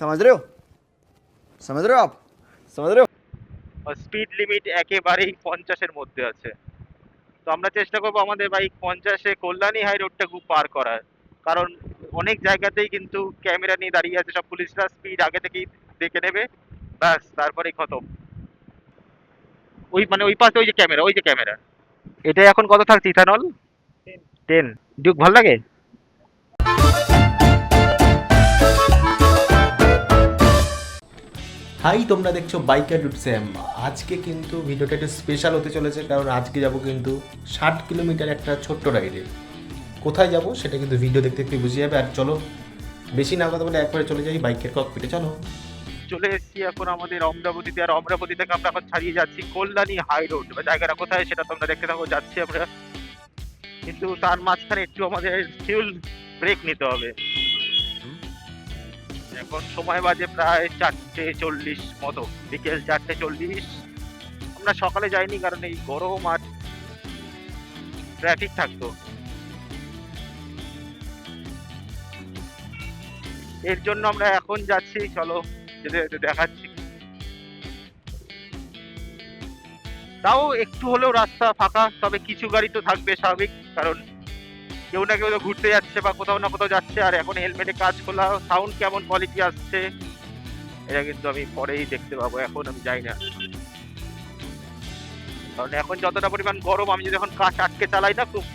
समझ रहे हो समझ रहे हो आप समझ रहे हो স্পিড লিমিট একেবারেই পঞ্চাশের মধ্যে আছে তো আমরা চেষ্টা করবো আমাদের বাইক পঞ্চাশে কল্যাণী হাই রোডটা খুব পার করার কারণ অনেক জায়গাতেই কিন্তু ক্যামেরা নিয়ে দাঁড়িয়ে আছে সব পুলিশরা স্পিড আগে থেকেই দেখে নেবে ব্যাস তারপরেই খতম ওই মানে ওই পাশে ওই যে ক্যামেরা ওই যে ক্যামেরা। এটা এখন কত থাকছে ইথানল? টেন। ডিউক ভালো লাগে? হাই তোমরা দেখছ বাইকার রুট স্যাম আজকে কিন্তু ভিডিওটা একটু স্পেশাল হতে চলেছে কারণ আজকে যাব কিন্তু ষাট কিলোমিটার একটা ছোট্ট রাইডে কোথায় যাব সেটা কিন্তু ভিডিও দেখতে দেখতে বুঝে যাবে। আর চলো বেশি না কথা বলে একবারে চলে যাই বাইকের ককপিটে চলো। চলে এসেছি এখন আমাদের অমরাবতীতে, আর অমরাবতী থেকে আমরা এখন ছাড়িয়ে যাচ্ছি কল্যাণী হাই রোড। বা জায়গাটা কোথায় সেটা তোমরা দেখতে থাকো, যাচ্ছি আমরা। কিন্তু তার মাঝখানে একটু আমাদের ফিউল ব্রেক নিতে হবে। এখন সময় বাজে প্রায় চারটে চল্লিশ মতো, বিকেল চারটে চল্লিশ। আমরা সকালে যাইনি কারণ এই গরম আর ট্রাফিক থাকতো। এর জন্য আমরা এখন যাচ্ছি, চলো। দেখাচ্ছি। তাও একটু হলেও রাস্তা ফাঁকা, তবে কিছু গাড়ি তো থাকবে স্বাভাবিক, কারণ কেউ না কেউ তো ঘুরতে যাচ্ছে বা কোথাও না কোথাও যাচ্ছে, আর এখন হেলমেটে কাজ খোলা সাউন্ড কেমন কোয়ালিটি আসছে, এটা কিন্তু আমি পরেই দেখতে পাবো, এখন আমি যাই না। কারণ এখন যতটা পরিমাণ গরম, আমি যদি এখন কাজ আটকে চালাই না, খুব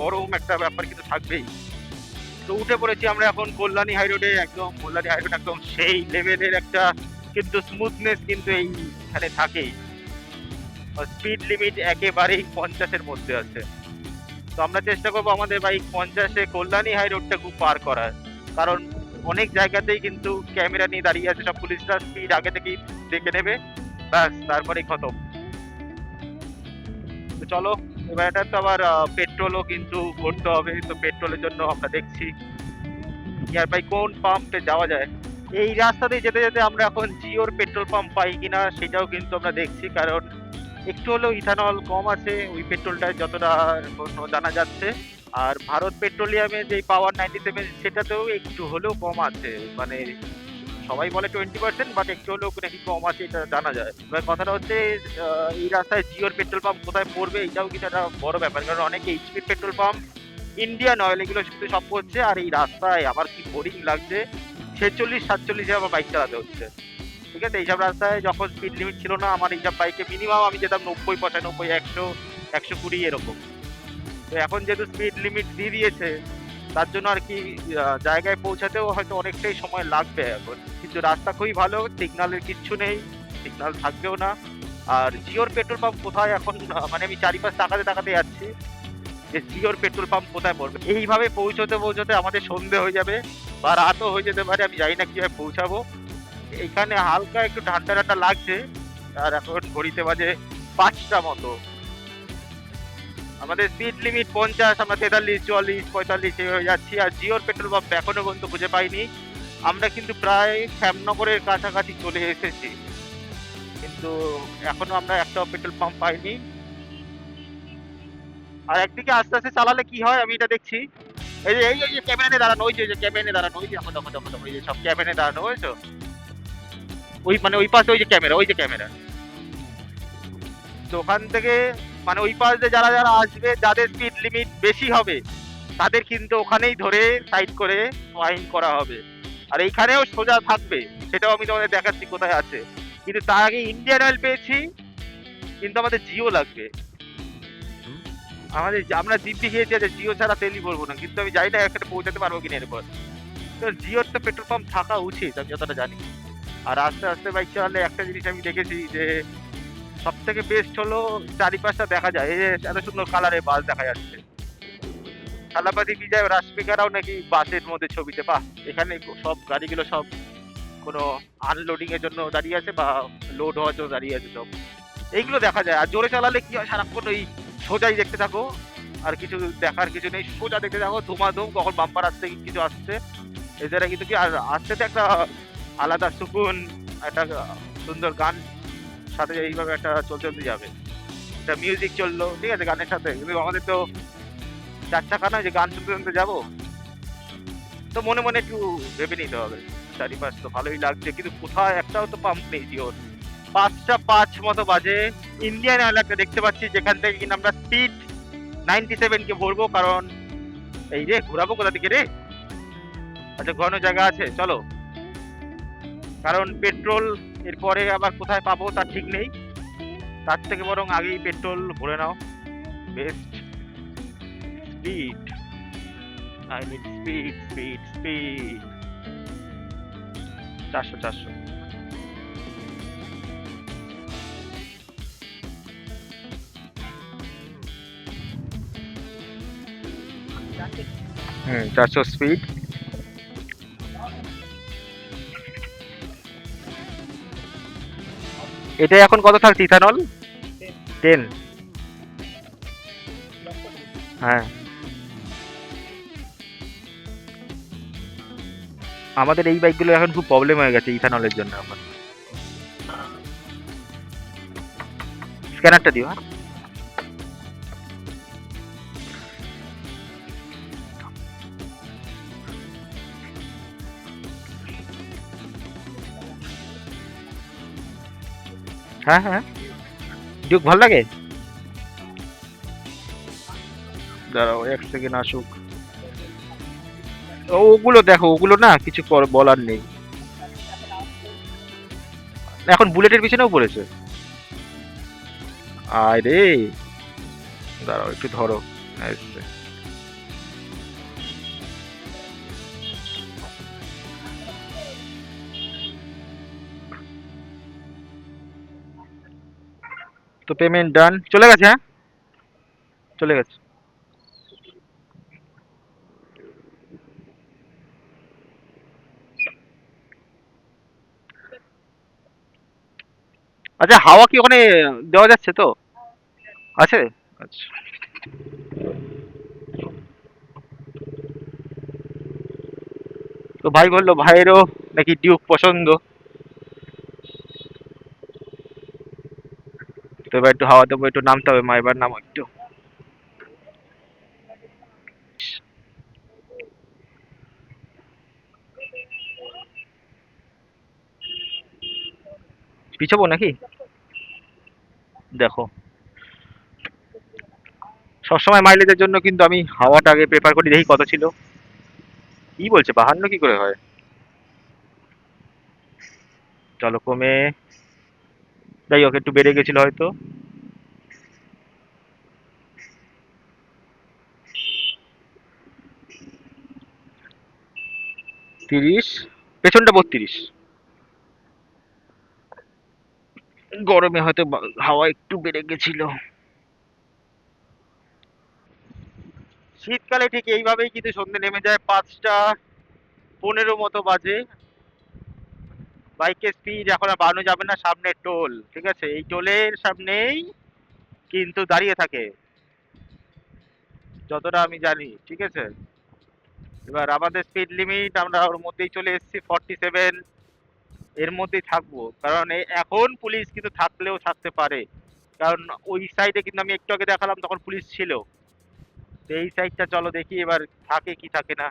গরম একটা ব্যাপার কিন্তু থাকবেই। তো উঠে পড়েছি আমরা এখন কল্যাণী হাই রোডে একদম কল্যাণী হাই রোড একদম সেই লেভেলের একটা কিন্তু স্মুথনেস কিন্তু এই এইখানে থাকেই। স্পিড লিমিট একেবারেই পঞ্চাশের মধ্যে আছে। তো আমরা চেষ্টা করব আমাদের বাইক পঞ্চাশে কল্যাণী হাই রোডটা খুব পার করার। কারণ অনেক জায়গাতেই কিন্তু ক্যামেরা নিয়ে দাঁড়িয়ে আছে সব পুলিশরা স্পিড আগে থেকেই দেখে নেবে। ব্যাস, তারপরেই খতম। তো চলো এবার এটা তো আবার পেট্রোলও কিন্তু ভরতে হবে, তো পেট্রোলের জন্য আমরা দেখছি ইয়ার ভাই কোন পাম্পে যাওয়া যায়। এই রাস্তা দিয়ে যেতে যেতে আমরা এখন জিওর পেট্রোল পাম্প পাই কিনা সেটাও কিন্তু আমরা দেখছি, কারণ একটু হলেও ইথানল কম আছে, ওই পেট্রোলটায় যতটা জানা যাচ্ছে। আর ভারত পেট্রোলিয়ামে যে পাওয়ার নাইনটি সেভেন সেটাতেও একটু হলেও কম আছে মানে সবাই বলে টোয়েন্টি পার্সেন্ট বাট একটু হলেও নাকি কম আছে এটা জানা যায়। এবার কথাটা হচ্ছে এই রাস্তায় জিওর পেট্রোল পাম্প কোথায় পড়বে এটাও কিন্তু একটা বড় ব্যাপার, কারণ অনেক HP petrol pump Indian oil এগুলো শুধু সব করছে আর এই রাস্তায় আমার কি বোরিং লাগছে, ছেচল্লিশ, সাতচল্লিশে আমার বাইক চালাতে হচ্ছে। ঠিক আছে? এইসব রাস্তায় যখন স্পিড লিমিট ছিল না, আমার এইসব বাইকে মিনিমাম আমি যেতাম নব্বই পঁচানব্বই, একশো একশো কুড়ি এরকম। তো এখন যেহেতু স্পিড লিমিট দিয়ে দিয়েছে তার জন্য আর কি জায়গায় পৌঁছাতেও হয়তো অনেকটাই সময় লাগবে এখন। কিন্তু রাস্তা খুবই ভালো, সিগনালের কিচ্ছু নেই, সিগনাল থাকবেও না। আর জিওর পেট্রোল পাম্প কোথায় এখন মানে আমি চারিপাশ তাকাতে তাকাতে যাচ্ছি যে জিওর পেট্রোল পাম্প কোথায় পড়বে। এইভাবে পৌঁছতে পৌঁছতে আমাদের সন্ধে হয়ে যাবে বা রাতও হয়ে যেতে পারে, আমি জানি না কীভাবে পৌঁছাবো। এখানে হালকা একটু ঠান্ডা ঠান্ডা লাগছে, আর এখন ঘড়িতে বাজে পাঁচটা মতো। আমাদের স্পিড লিমিট পঞ্চাশ, আমরা তেতাল্লিশ, চুয়াল্লিশ, পঁয়তাল্লিশ এইভাবে যাচ্ছি আর জিওর পেট্রোল পাম্প এখনও পর্যন্ত খুঁজে পাইনি। আমরা কিন্তু প্রায় শ্যামনগরের কাছাকাছি চলে এসেছি। কিন্তু এখনও আমরা একটাও পেট্রোল পাম্প পাইনি। আর একদিকে আস্তে আস্তে চালালে কি হয়, আমি এটা দেখছি। এই যে এই যে ক্যাবিনে দাঁড়ানো, ওই যে ক্যাবিনে দাঁড়ানো, ওই যে, দেখো দেখো দেখো ওই যে সব ক্যাবিনে দাঁড়ানো, বুঝেছ? ওই মানে ওই পাশে ওই যে ক্যামেরা ওই যে ক্যামেরা তো ওখান থেকে মানে ওই পাশ দিয়ে যারা যারা আসবে, যাদের স্পিড লিমিট বেশি হবে, তাদের কিন্তু ওখানেই ধরে সাইড করে ফাইন করা হবে। আর এইখানেও সোজা থাকবে, সেটাও আমি তোমাদের দেখাচ্ছি কোথায় আছে। কিন্তু তার আগে ইন্ডিয়ান অয়েল পেয়েছি, কিন্তু আমাদের জিও লাগবে। আমাদের আমরা দিব্যি খেয়েছি যে জিও ছাড়া তেলই ভরবো না, কিন্তু আমি যাই না এখানে পৌঁছাতে পারব কিনা এরপর। তো জিওর তো পেট্রোল পাম্প থাকা উচিত, আমি যতটা জানি। আর আস্তে আস্তে বাইক চালালে একটা জিনিস আমি দেখেছি যে সব থেকে বেস্ট হলো চারিপাশটা দেখা যায়। এই যে এত সুন্দর কালারে বাস দেখা যাচ্ছে। কালাপাতি বিজয় রাসপিকারাও নাকি বাসের মধ্যে ছবিতে? বাহ, এখানে সব গাড়িগুলো সব কোনো আনলোডিং এর জন্য দাঁড়িয়ে আছে বা লোড হওয়ার জন্য দাঁড়িয়ে আছে সব। এইগুলো দেখা যায়। আর জোরে চালালে কি হয়, সারাক্ষণ ওই সোজাই দেখতে থাকো। আর কিছু দেখার কিছু নেই। সোজা দেখতে থাকো, ধুমাধুম, কখন বাম্পার আসছে, কিছু আসছে। এছাড়া কিন্তু কি আর আসতে তো একটা আলাদা সুকুন, একটা সুন্দর গান। সাথে এইভাবে একটা চলতে চলতে যাবে। একটা মিউজিক চলল, ঠিক আছে, গানের সাথে। কিন্তু আমাদের তো চার চাকা নয় যে গান শুনতে শুনতে যাব, তো মনে মনে একটু ভেবে নিতে হবে। চারিপাশ তো ভালোই লাগছে, কিন্তু কোথায় একটাও তো পাম্প নেই জিওর। পাঁচটা পাঁচ মতো বাজে। ইন্ডিয়ান একটা দেখতে পাচ্ছি, যেখান থেকে কিনা আমরা স্পিড নাইনটি সেভেনকে ভরবো, কারণ এই রে ঘোরাবো কোথা থেকে রে? আচ্ছা ঘন জায়গা আছে, চলো। কারণ পেট্রোল এরপরে আবার কোথায় পাবো তা ঠিক নেই। তার থেকে বরং আগেই পেট্রোল ভরে নাও। Best speed I need speed speed speed চারশো চারশো। হুম চারশো স্পিড এটা এখন কত থাকছে? ইথানল? টেন হ্যাঁ। আমাদের এই বাইকগুলো এখন খুব প্রবলেম হয়ে গেছে ইথানলের জন্য। এখন স্ক্যানারটা দিও হ্যাঁ। হ্যাঁ হ্যাঁ। ডিউক ভালো লাগে? দাঁড়াও, এক সেকেন্ড আসুক। ওগুলো দেখো, ওগুলো না কিছু বলার নেই। এখন বুলেটের পিছনেও পড়েছে। আয় রে। দাঁড়াও, একটু ধরো। এসছে। তো পেমেন্ট ডান চলে গেছে হ্যাঁ? চলে গেছে। আচ্ছা হাওয়া কি ওখানে দেওয়া যাচ্ছে তো? আছে? আচ্ছা। তো ভাই বলল, ভাইয়েরও নাকি ডিউক পছন্দ। তো এবার একটু হাওয়া দেবো, একটু নামতে হবে, মা, এবার নামো একটু। পিছাবো নাকি? দেখো। সবসময় মাইলেজের জন্য কিন্তু আমি হাওয়াটা আগে প্রেফার করি, দেখি কত ছিল। কি বলছে, বাহান্ন কি করে হয়? চলো কমে যাই হোক একটু বেড়ে গেছিল হয়তো। তিরিশ? পেছনটা বত্রিশ। গরমে হয়তো হাওয়া একটু বেড়ে গেছিল। শীতকালে ঠিক এইভাবেই কিন্তু সন্ধে নেমে যায় পাঁচটা পনেরো মতো বাজে। বাইকের স্পিড এখন আর বাড়ানো যাবে না সামনে টোল, ঠিক আছে? এই টোলের সামনেই কিন্তু দাঁড়িয়ে থাকে। যতটা আমি জানি, ঠিক আছে? এবার আমাদের স্পিড লিমিট আমরা ওর মধ্যেই চলে এসেছি ফর্টি সেভেন এর মধ্যেই থাকব। কারণ এখন পুলিশ কিন্তু থাকলেও থাকতে পারে। কারণ ওই সাইডে কিন্তু আমি একটু আগে দেখালাম, তখন পুলিশ ছিল। তো এই সাইডটা চলো দেখি, এবার থাকে কি থাকে না।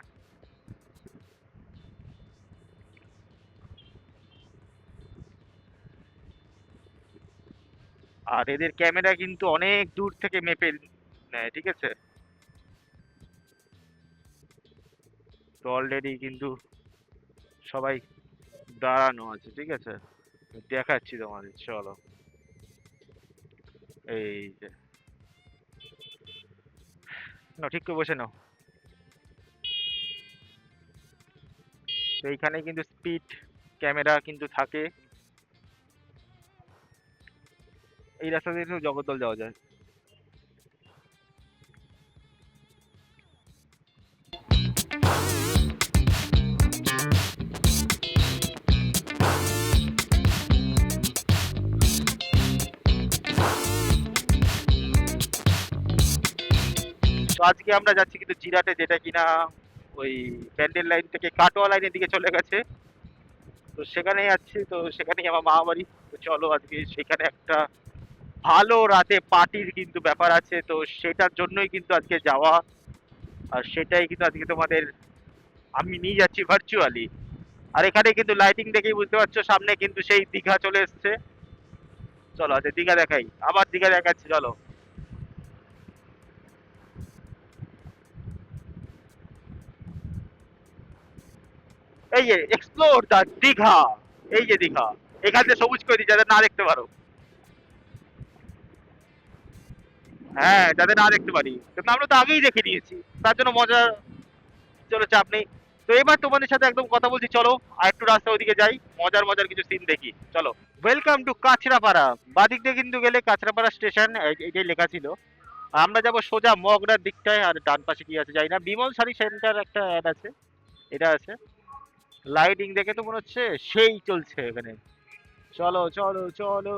আর এদের ক্যামেরা কিন্তু অনেক দূর থেকে মেপে নেয়, ঠিক আছে? তো অলরেডি কিন্তু সবাই দাঁড়ানো আছে, ঠিক আছে? দেখাচ্ছি তোমাদের, চলো। এই যে। না ঠিক করে বসে নাও। তো এইখানে কিন্তু স্পিড ক্যামেরা কিন্তু থাকে। এই রাস্তা দিয়ে জগদ্দল যাওয়া যায়। আজকে আমরা যাচ্ছি কিন্তু জিরাটে, যেটা কিনা ওই প্যান্ডেল লাইন থেকে কাটোয়া লাইনের দিকে চলে গেছে। তো সেখানে যাচ্ছি, তো সেখানেই আমার মা বাড়ি। তো চলো আজকে সেখানে একটা ভালো রাতে পার্টির কিন্তু ব্যাপার আছে, তো সেটার জন্যই কিন্তু আজকে যাওয়া। আর সেটাই কিন্তু আজকে তোমাদের আমি নিয়ে যাচ্ছি ভার্চুয়ালি আর এখানে কিন্তু লাইটিং দেখেই বুঝতে পারছ, সামনে কিন্তু সেই দীঘা চলে এসছে। চলো আজকে দীঘা দেখাই, আবার দীঘা দেখাচ্ছি, চলো। এই যে এক্সপ্লোর দা দীঘা, এই যে দীঘা, এখান থেকে সবুজ করে দিই, যাতে না দেখতে পারো। হ্যাঁ যাতে না দেখতে পারি। কিন্তু আমরা তো আগেই দেখে নিয়েছি। তার জন্য মজা চলো চাপ নেই তো এবার তোমাদের সাথে একদম কথা বলছি, চলো। আর একটু রাস্তা ওদিকে যাই। মজার মজার কিছু সিন দেখি। চলো। ওয়েলকাম টু কাছড়াপাড়া বাদিক দিয়ে কিন্তু গেলে কাছড়াপাড়া স্টেশন এটাই লেখা ছিল। আমরা যাব সোজা মগরার দিকটায়, আর ডান পাশে কি আছে যাই না। বিমল শাড়ি সেন্টার একটা অ্যাড আছে। এটা আছে। লাইটিং দেখে তো মনে হচ্ছে সেই চলছে এখানে। চলো চলো চলো।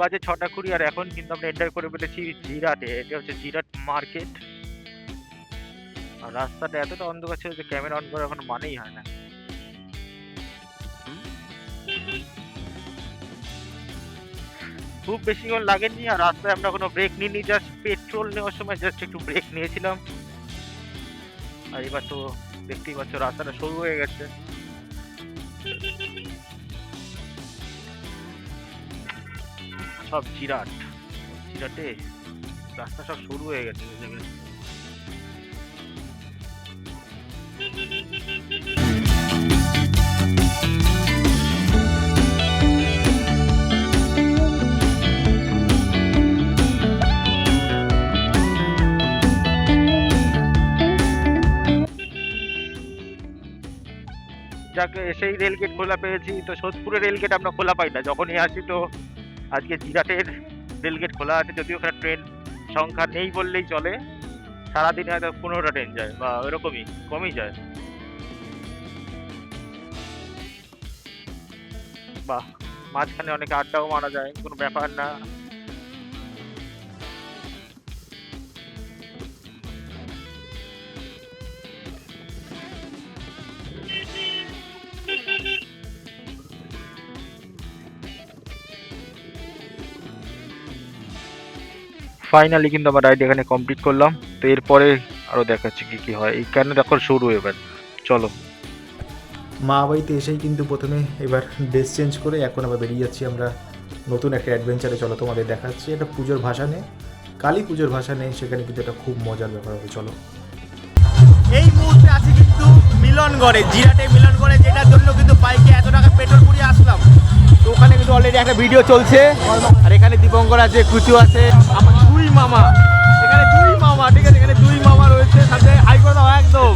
বাজে ছটা কুড়ি আর এখন কিন্তু আমরা এন্টার করে ফেলেছি জিরাটে। এটা হচ্ছে জিরাট মার্কেট। আর রাস্তাটা এতটা অন্ধকার ছিল যে ক্যামেরা অন করার এখন মানেই হয় না? খুব বেশিক্ষণ লাগেনি আর রাস্তায় আমরা কোনো ব্রেক নিইনি জাস্ট পেট্রোল নেওয়ার সময় জাস্ট একটু ব্রেক নিয়েছিলাম। আর এবার তো দেখতেই পাচ্ছ রাস্তাটা সরু হয়ে গেছে। সব জিরাট। জিরাটে রাস্তা সব শুরু হয়ে গেছে সেই রেলগেট খোলা পেয়েছি। তো সোদপুরের রেলগেট আমরা খোলা পাই না। যখনই আসি তো আজকে জিরাটের রেলগেট খোলা আছে। যদিও ওখানে ট্রেন সংখ্যা নেই বললেই চলে। সারাদিনে হয়তো পনেরোটা ট্রেন যায় বা ওরকমই, কমই যায়। বাহ, মাঝখানে অনেক আড্ডাও মারা যায়, কোনো ব্যাপার না। ফাইনালি কিন্তু আমার রাইড এখানে কমপ্লিট করলাম। তো এরপরে আরও দেখাচ্ছি কি কি হয়। এইখানে দেখো শুরু এবার। চলো। মা বাড়িতে এসেই কিন্তু প্রথমে এবার ড্রেস চেঞ্জ করে এখন আবার বেরিয়ে যাচ্ছি আমরা নতুন একটা অ্যাডভেঞ্চারে চলো তোমাদের দেখাচ্ছি। এটা পুজোর ভাষা নেই কালী পুজোর ভাষা নেই। সেখানে কিন্তু এটা খুব মজার ব্যাপার হবে। চলো। এই মুহূর্তে আছি কিন্তু মিলনগড়ে। জিরাটে মিলনগড়ে যেটার জন্য কিন্তু বাইকে এত টাকা পেট্রোল পুড়িয়ে আসলাম। তো ওখানে কিন্তু অলরেডি একটা ভিডিও চলছে। আর এখানে দীপঙ্কর আছে কুচু আছে। আমার মামা। এখানে দুই মামা, ঠিক আছে? এখানে দুই মামা রয়েছে, সাথে হাই কথা একদম।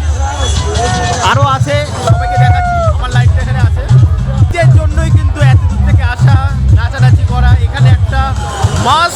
আরও আছে, সবাইকে দেখাচ্ছি, আমার লাইফটা এখানে আছে। এর জন্যই কিন্তু এত দূর থেকে আসা, নাচানাচি করা, এখানে একটা মাস